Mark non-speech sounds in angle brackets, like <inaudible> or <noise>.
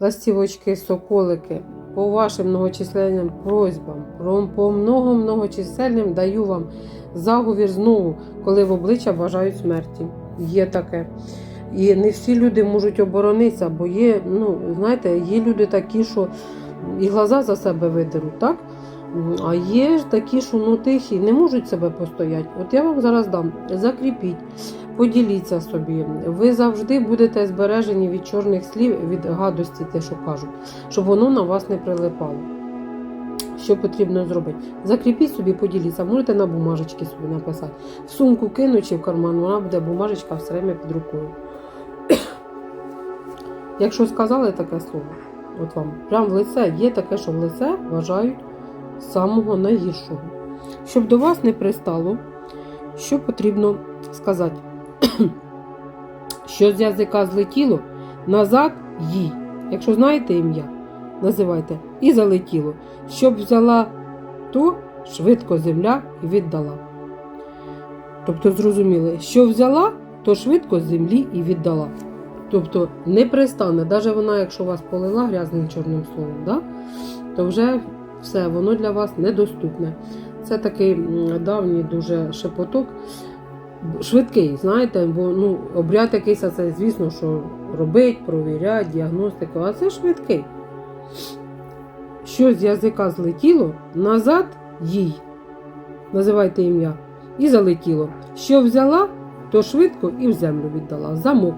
ластівочки, соколики, по вашим многочисленним просьбам, по много-многочисельним даю вам заговір знову, коли в обличчя бажають смерті. Є таке. І не всі люди можуть оборонитися, бо є, ну, знаєте, є люди такі, що і глаза за себе видеруть, так? А є такі, що ну тихі, не можуть себе постояти. От я вам зараз дам, закріпіть, поділіться собі. Ви завжди будете збережені від чорних слів, від гадості, те, що кажуть, щоб воно на вас не прилипало. Що потрібно зробити? Закріпіть собі, поділіться, можете на бумажечки собі написати. В сумку кинуть чи в карман, вона буде бумажечка все время під рукою. <coughs> Якщо сказали таке слово, от вам прямо в лице є таке, що в лице вважають самого найгіршого. Щоб до вас не пристало, що потрібно сказати? <coughs> що з язика злетіло, назад їй. Якщо знаєте ім'я, називайте і залетіло. Щоб взяла то, швидко земля і віддала. Тобто, зрозуміли, що взяла, то швидко землі і віддала. Тобто не пристане, навіть вона, якщо вас полила грязним чорним словом, да? то вже все, воно для вас недоступне. Це такий давній дуже шепоток. Швидкий, знаєте, бо ну, обряд якийсь, це, звісно, що робить, провірять, діагностика, а це швидкий. Що з язика злетіло, назад їй. Називайте ім'я. І залетіло. Що взяла, то швидко і в землю віддала. Замок.